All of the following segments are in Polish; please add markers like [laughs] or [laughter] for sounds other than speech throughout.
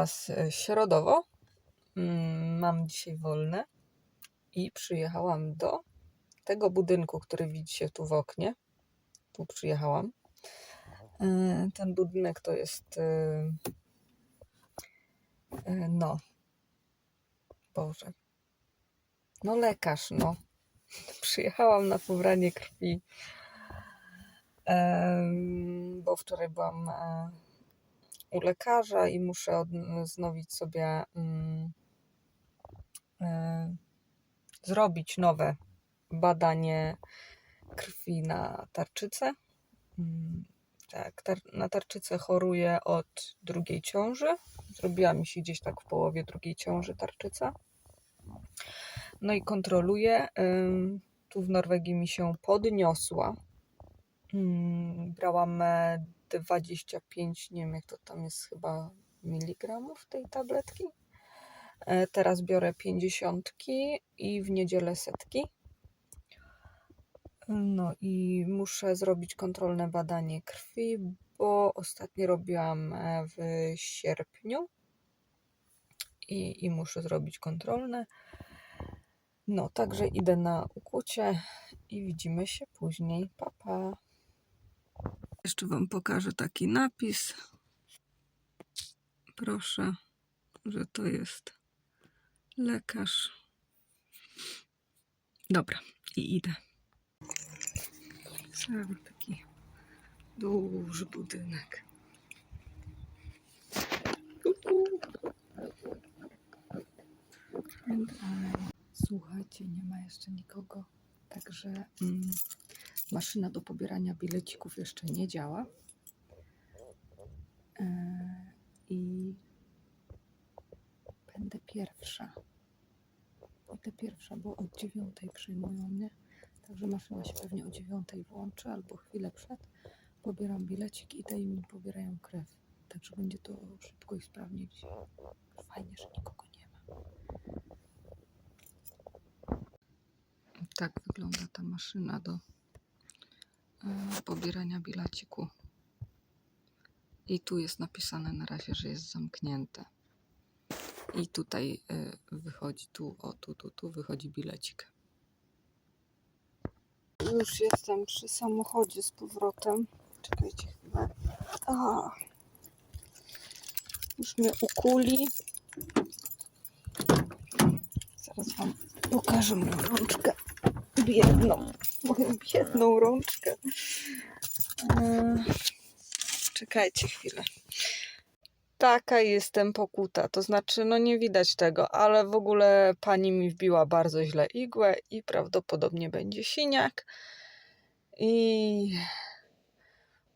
Was e, środowo. Mm, Mam dzisiaj wolne i przyjechałam do tego budynku, który widzicie tu w oknie. Tu przyjechałam. E, Ten budynek to jest. e, No. Boże. No, lekarz, no. [laughs] Przyjechałam na pobranie krwi, bo wczoraj byłam u lekarza i muszę odnowić sobie, mm, e, zrobić nowe badanie krwi na tarczycę. Mm, Tak, tar- na tarczycę choruję od drugiej ciąży. Zrobiła mi się gdzieś tak w połowie drugiej ciąży tarczyca. No i kontroluję. Tu w Norwegii mi się podniosła. Mm, Brałam 25, nie wiem jak to tam jest chyba miligramów tej tabletki. E, Teraz biorę 50 i w niedzielę setki. No i muszę zrobić kontrolne badanie krwi, bo ostatnio robiłam e, w sierpniu i, i muszę zrobić kontrolne. No, także idę na ukucie i widzimy się później. Pa, pa. Jeszcze Wam pokażę taki napis. Proszę, że to jest lekarz. Dobra, i idę. Cały taki duży budynek. Słuchajcie, nie ma jeszcze nikogo, także mm, maszyna do pobierania bilecików jeszcze nie działa. E, I będę pierwsza. Będę pierwsza, bo od dziewiątej przyjmują mnie. Także maszyna się pewnie o dziewiątej włączy albo chwilę przed. Pobieram bilecik i tej mi pobierają krew. Także będzie to szybko i sprawnie. Fajnie, że nikogo nie ma. Tak wygląda ta maszyna do pobierania bileciku. I tu jest napisane na razie, że jest zamknięte. I tutaj e, wychodzi, tu, o tu, tu, tu wychodzi bilecik. Już jestem przy samochodzie z powrotem. Czekajcie chwilę. A. Już mnie ukuli. Zaraz wam pokażę moją rączkę. Biedną. Moją biedną rączkę. E, Czekajcie chwilę. Taka jestem pokuta. To znaczy, no nie widać tego, ale w ogóle pani mi wbiła bardzo źle igłę i prawdopodobnie będzie siniak. I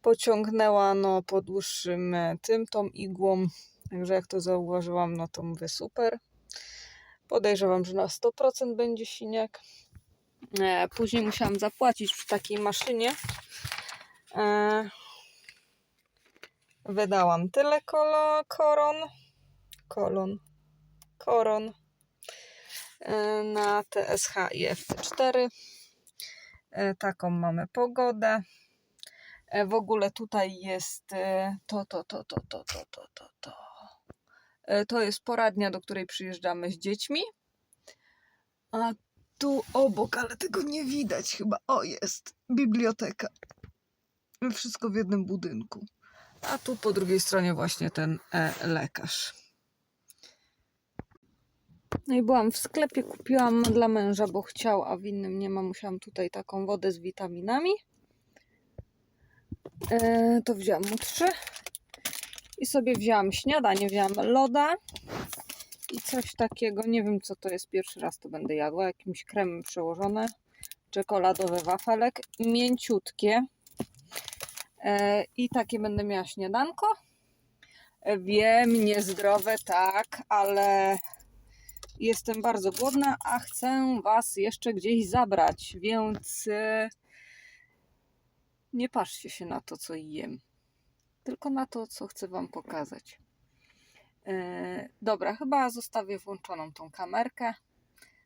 pociągnęła no po dłuższym e, tym tą igłą. Także jak to zauważyłam, no to mówię super. Podejrzewam, że na 100% będzie siniak. E, Później musiałam zapłacić przy takiej maszynie. E, Wydałam tyle kolo, koron, kolon, koron e, na TSH i FT4. E, Taką mamy pogodę. W ogóle tutaj jest to, to, to, to, to, to, to, to, to. To jest poradnia, do której przyjeżdżamy z dziećmi. A tu obok, ale tego nie widać chyba. O, jest biblioteka. Wszystko w jednym budynku. A tu po drugiej stronie właśnie ten e, lekarz. No i byłam w sklepie, kupiłam dla męża, bo chciał, a w innym nie ma. Musiałam tutaj taką wodę z witaminami. E, to wzięłam mu trzy. I sobie wzięłam śniadanie, wzięłam loda i coś takiego, nie wiem co to jest, pierwszy raz to będę jadła, jakimś kremem przełożone, czekoladowe wafelek, mięciutkie, E, I takie będę miała śniadanko. E, Wiem, niezdrowe, tak, ale jestem bardzo głodna, a chcę Was jeszcze gdzieś zabrać, więc e, nie patrzcie się na to, co jem, tylko na to, co chcę Wam pokazać. E, dobra, chyba zostawię włączoną tą kamerkę,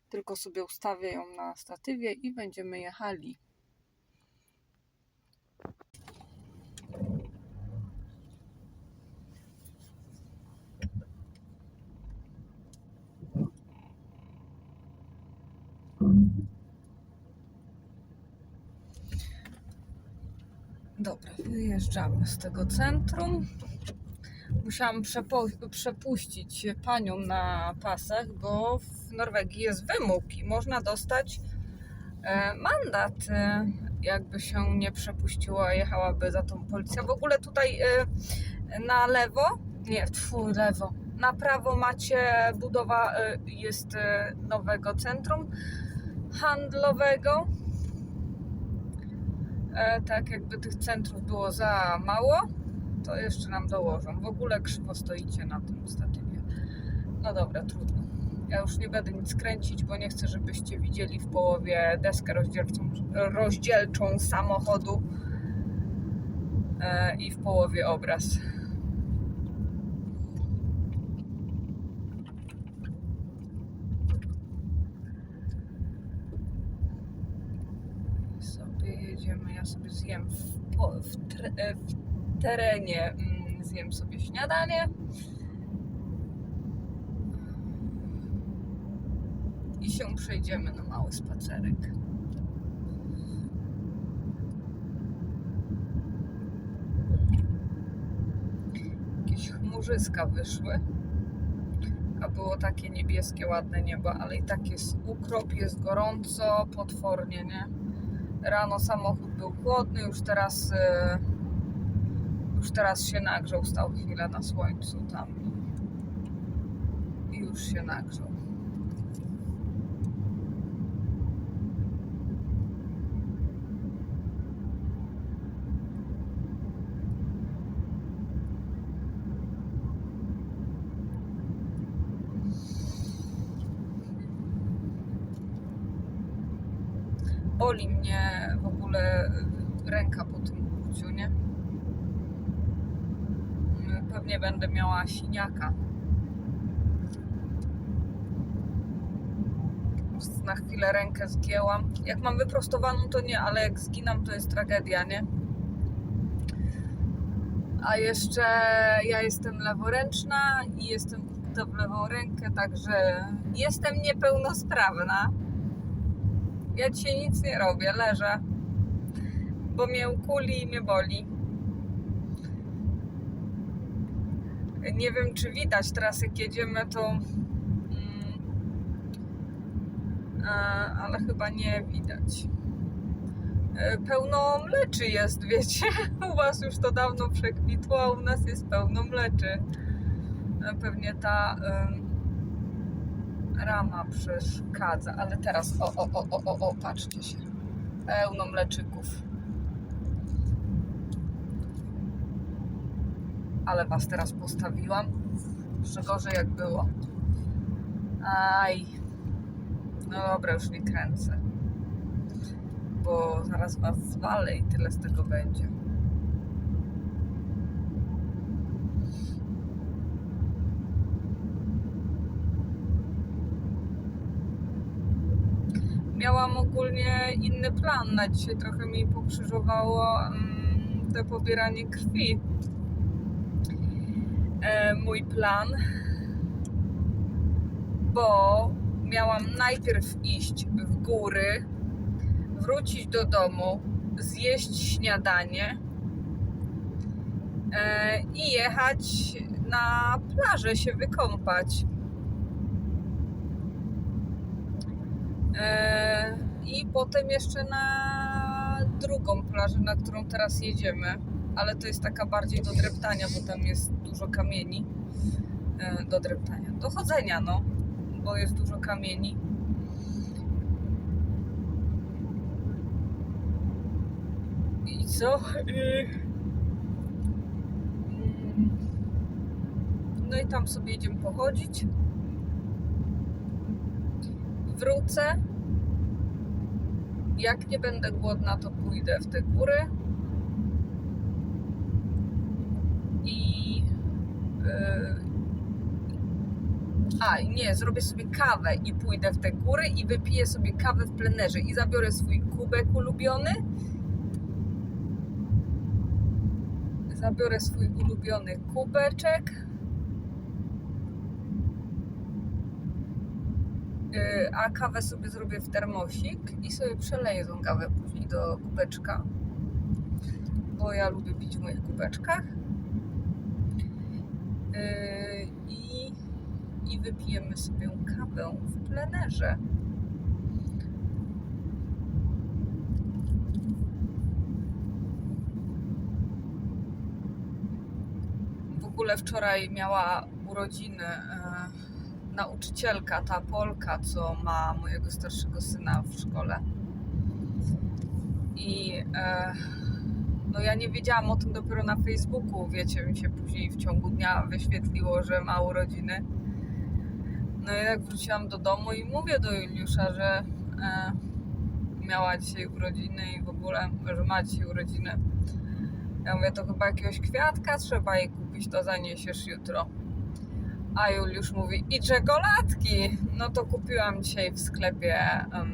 tylko sobie ustawię ją na statywie i będziemy jechali. Dobra, wyjeżdżamy z tego centrum. Musiałam przepuścić panią na pasach, bo w Norwegii jest wymóg i można dostać e, mandat, e, jakby się nie przepuściła, jechałaby za tą policja. W ogóle tutaj e, na lewo, nie, twój lewo, na prawo macie budowa jest nowego centrum handlowego. Tak jakby tych centrów było za mało, to jeszcze nam dołożą. W ogóle krzywo stoicie na tym statywie. No dobra, trudno. Ja już nie będę nic kręcić, bo nie chcę, żebyście widzieli w połowie deskę rozdzielczą, rozdzielczą samochodu e, i w połowie obraz. sobie jedziemy, ja sobie zjem w, w, e, w terenie, mm, zjem sobie śniadanie i się przejdziemy na mały spacerek. Jakieś chmurzyska wyszły, a było takie niebieskie, ładne niebo, ale i tak jest ukrop, jest gorąco, potwornie, nie? Rano samochód był chłodny, już teraz e, już teraz się nagrzał, stał chwilę na słońcu tam i już się nagrzał. Boli mnie w ogóle ręka po tym kurciu, nie? Pewnie będę miała siniaka. Na chwilę rękę zgięłam. Jak mam wyprostowaną, to nie, ale jak zginam, to jest tragedia, nie? A jeszcze ja jestem leworęczna i jestem kuta w lewą rękę, także jestem niepełnosprawna. Ja dzisiaj nic nie robię, leżę, bo mnie ukuli i mnie boli. Nie wiem, czy widać teraz, jak jedziemy, to. Mm, ale chyba nie widać. E, Pełno mleczy jest, [laughs] wiecie? U Was już to dawno przekwitło, a u nas jest pełno mleczy. E, Pewnie ta rama przeszkadza, ale teraz o, o, o, o, o, o, patrzcie się. Pełno mleczyków. Ale was teraz postawiłam. Jeszcze gorzej jak było. Aj. No dobra, już nie kręcę. Bo zaraz was zwalę i tyle z tego będzie. Miałam ogólnie inny plan na dzisiaj. Trochę mi pokrzyżowało mm, to pobieranie krwi. Mój plan, bo miałam najpierw iść w góry, wrócić do domu, zjeść śniadanie e, i jechać na plażę się wykąpać. E, I potem jeszcze na drugą plażę, na którą teraz jedziemy, ale to jest taka bardziej do dreptania, bo tam jest dużo kamieni. E, Do dreptania, do chodzenia, no, bo jest dużo kamieni. I co? No i tam sobie idziemy pochodzić. Wrócę. Jak nie będę głodna, to pójdę w te góry. I. Yy, a, nie, zrobię sobie kawę i pójdę w te góry i wypiję sobie kawę w plenerze i zabiorę swój kubek ulubiony. Zabiorę swój ulubiony kubeczek. Yy, a kawę sobie zrobię w termosik i sobie przeleję tą kawę później do kubeczka. bo ja lubię pić w moich kubeczkach. Yy, I, I wypijemy sobie kawę w plenerze. W ogóle wczoraj miała urodziny e, nauczycielka, ta Polka, co ma mojego starszego syna w szkole. I e, no ja nie wiedziałam o tym dopiero na Facebooku, wiecie, mi się później w ciągu dnia wyświetliło, że ma urodziny. No i jak wróciłam do domu i mówię do Juliusza, że e, miała dzisiaj urodziny i w ogóle, że ma dzisiaj urodziny. Ja mówię, to chyba jakiegoś kwiatka trzeba jej kupić, to zaniesiesz jutro. A Juliusz mówi, i czekoladki. No to kupiłam dzisiaj w sklepie em,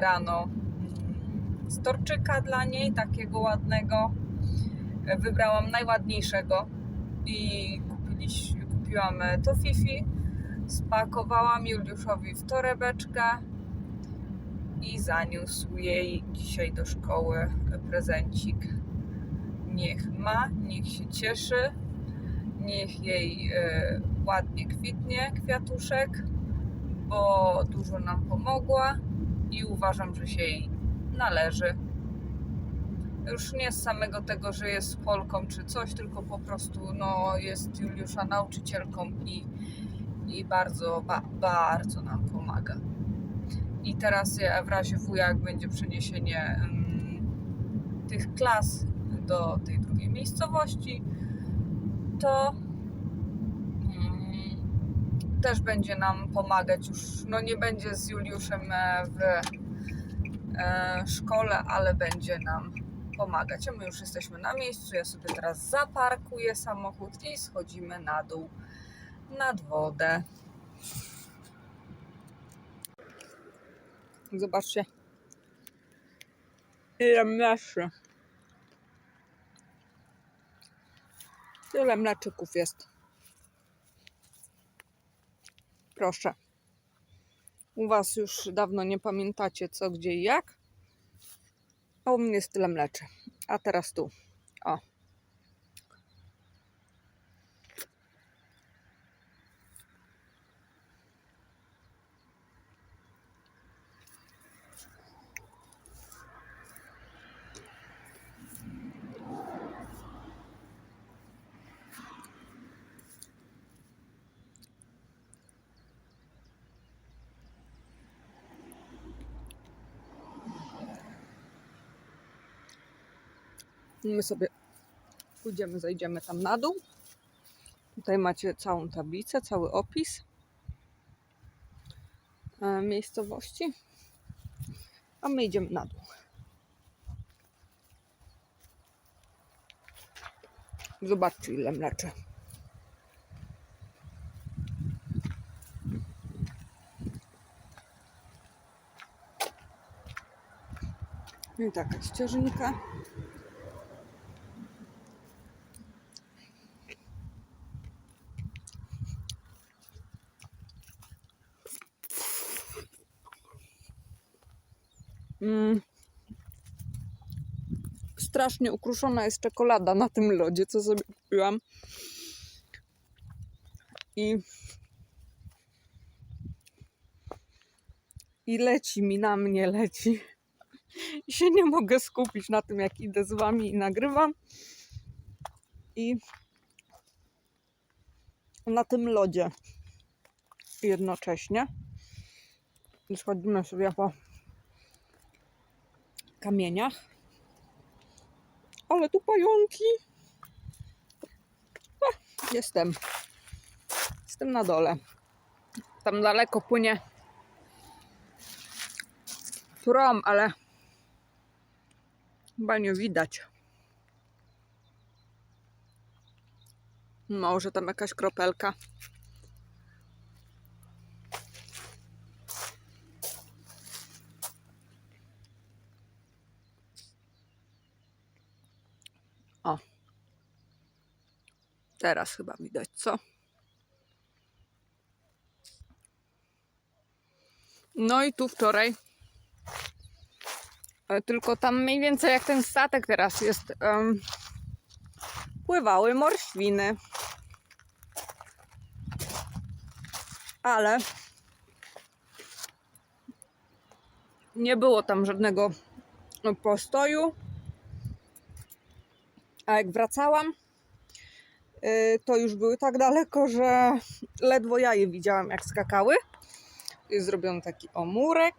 rano storczyka dla niej, takiego ładnego. E, Wybrałam najładniejszego i kupiliś, kupiłam e, to Fifi. Spakowałam Juliuszowi w torebeczkę i zaniósł jej dzisiaj do szkoły prezencik. Niech ma, niech się cieszy, niech jej e, ładnie kwitnie kwiatuszek, bo dużo nam pomogła i uważam, że się jej należy. Już nie z samego tego, że jest Polką czy coś, tylko po prostu no, jest Juliusza nauczycielką i, i bardzo, ba, bardzo nam pomaga. I teraz w razie W, jak będzie przeniesienie mm, tych klas do tej drugiej miejscowości, to mm, też będzie nam pomagać już, no nie będzie z Juliuszem e, w szkole, ale będzie nam pomagać. A my już jesteśmy na miejscu, ja sobie teraz zaparkuję samochód i schodzimy na dół nad wodę. Zobaczcie. Ile mleczy. Tyle mleczyków jest. Proszę. U Was już dawno nie pamiętacie co, gdzie i jak. A u mnie jest tyle mleczy. A teraz tu. O. My sobie pójdziemy, zejdziemy tam na dół. Tutaj macie całą tablicę, cały opis e, miejscowości. A my idziemy na dół. Zobaczcie ile mleczy. I taka ścieżynka. Mm. Strasznie ukruszona jest czekolada na tym lodzie, co sobie kupiłam. I, I leci mi na mnie, leci. I się nie mogę skupić na tym, jak idę z wami i nagrywam. I na tym lodzie jednocześnie. I schodzimy sobie po kamieniach. Ale tu pająki. A, jestem. Jestem na dole. Tam daleko płynie prom, ale chyba nie widać. Może tam jakaś kropelka. Teraz chyba widać, co? No i tu wczoraj Tylko tam mniej więcej jak ten statek teraz jest, em, pływały morświny. Ale nie było tam żadnego postoju. A jak wracałam, to już były tak daleko, że ledwo ja je widziałam, jak skakały. Jest zrobiony taki omurek.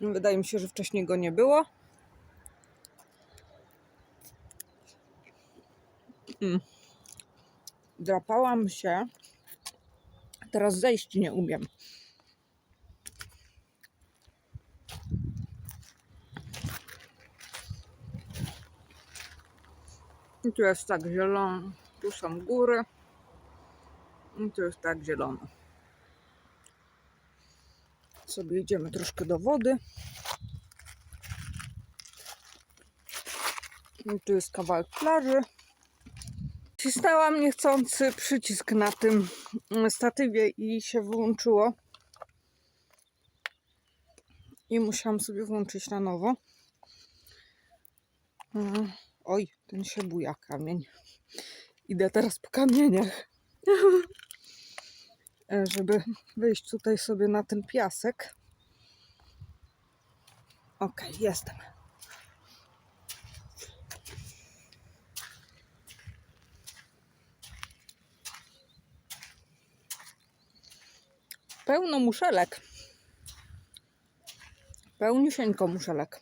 Wydaje mi się, że wcześniej go nie było. Mm. Drapałam się. Teraz zejść nie umiem. I tu jest tak zielono. Tu są góry. I tu jest tak zielono. Sobie idziemy troszkę do wody. I tu jest kawałek plaży. Wcisnęłam niechcący przycisk na tym statywie i się wyłączyło. I musiałam sobie włączyć na nowo. Mm. Oj, ten się buja kamień. Idę teraz po kamieniach. E, Żeby wyjść tutaj sobie na ten piasek. Okej, jestem. Pełno muszelek. Pełniusieńko muszelek.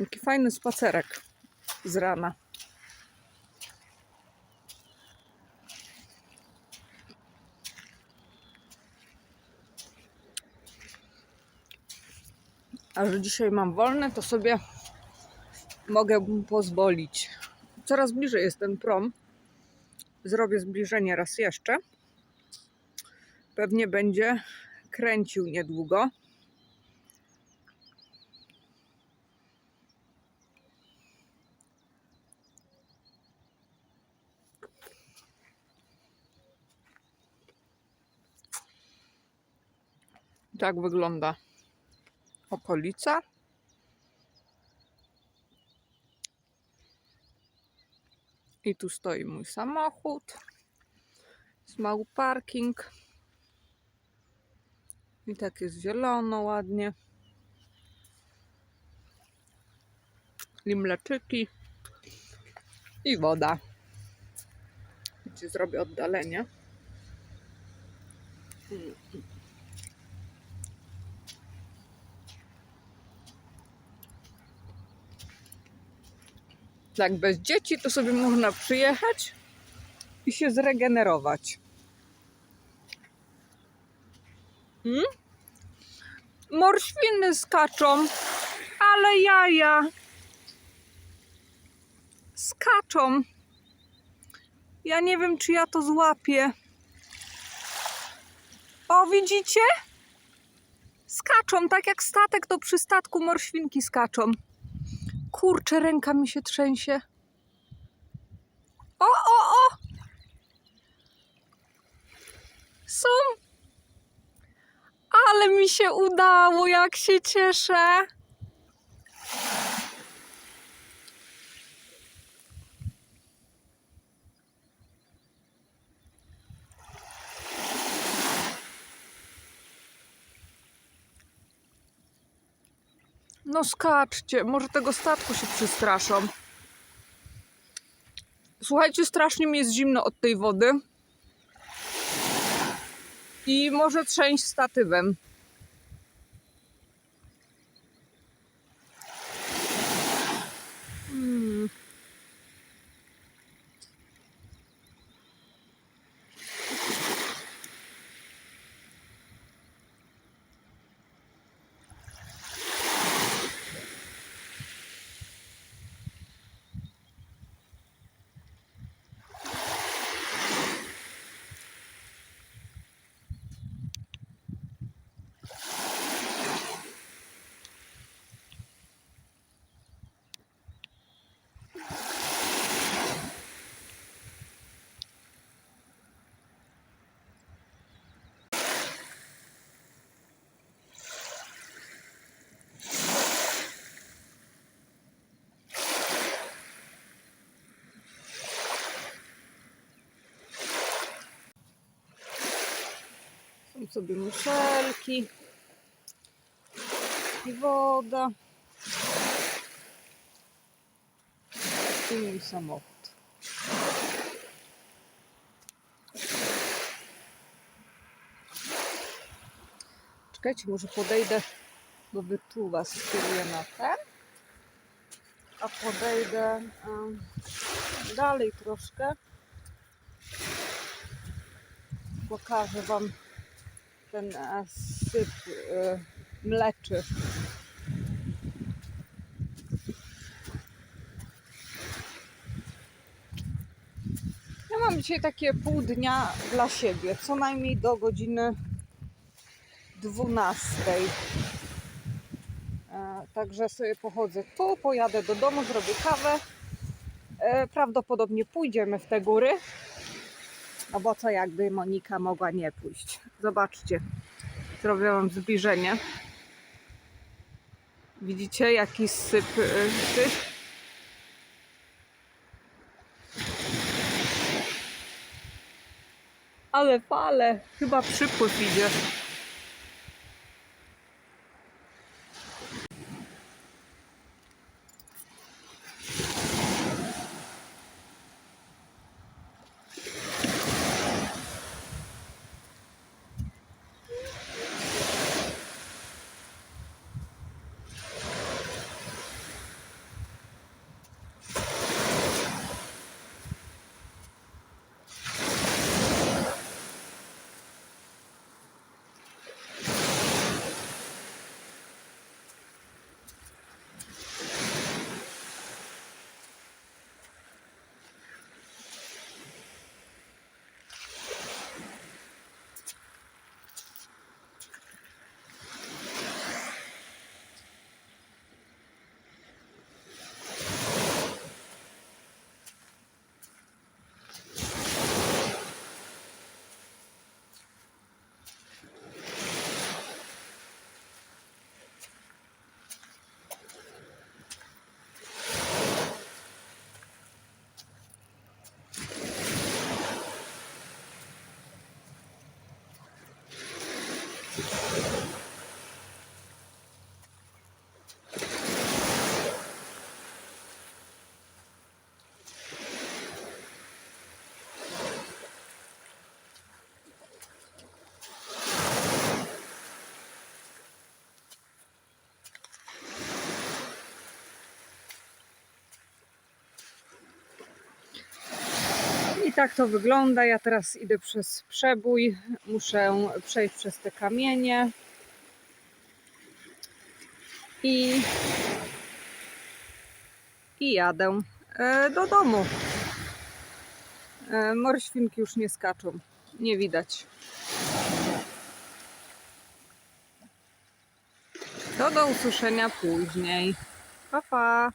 Jaki fajny spacerek z rana. A że dzisiaj mam wolne, to sobie mogę pozwolić. Coraz bliżej jest ten prom. Zrobię zbliżenie raz jeszcze. Pewnie będzie kręcił niedługo. Tak wygląda okolica. I tu stoi mój samochód. Mały parking. I tak jest zielono ładnie. I mleczyki. I woda. Gdzie zrobię oddalenie. Tak bez dzieci, to sobie można przyjechać i się zregenerować. Hmm? Morświny skaczą, ale jaja skaczą. Ja nie wiem, czy ja to złapię. O, widzicie? Skaczą, tak jak statek, to przy statku morświnki skaczą. Kurczę, ręka mi się trzęsie. O, o, o! Są. Ale mi się udało, jak się cieszę. No skaczcie, może tego statku się przestraszą. Słuchajcie, strasznie mi jest zimno od tej wody. I może trzęść statywem. Hmm. Sobie muszelki i woda. I mój samochód. Czekajcie, może podejdę, bo wy tu was skieruję na ten. A podejdę dalej troszkę. Pokażę wam ten e, syp e, mleczy. Ja mam dzisiaj takie pół dnia dla siebie, co najmniej do godziny 12. E, Także sobie pochodzę tu, pojadę do domu, zrobię kawę. E, Prawdopodobnie pójdziemy w te góry. No bo co jakby Monika mogła nie pójść. Zobaczcie, zrobię wam zbliżenie. Widzicie jaki syp tych? Ale fale, chyba przypływ idzie. I tak to wygląda. Ja teraz idę przez przebój. Muszę przejść przez te kamienie. I, i jadę e, do domu. E, Morświnki już nie skaczą. Nie widać. To do usłyszenia później. Pa, pa.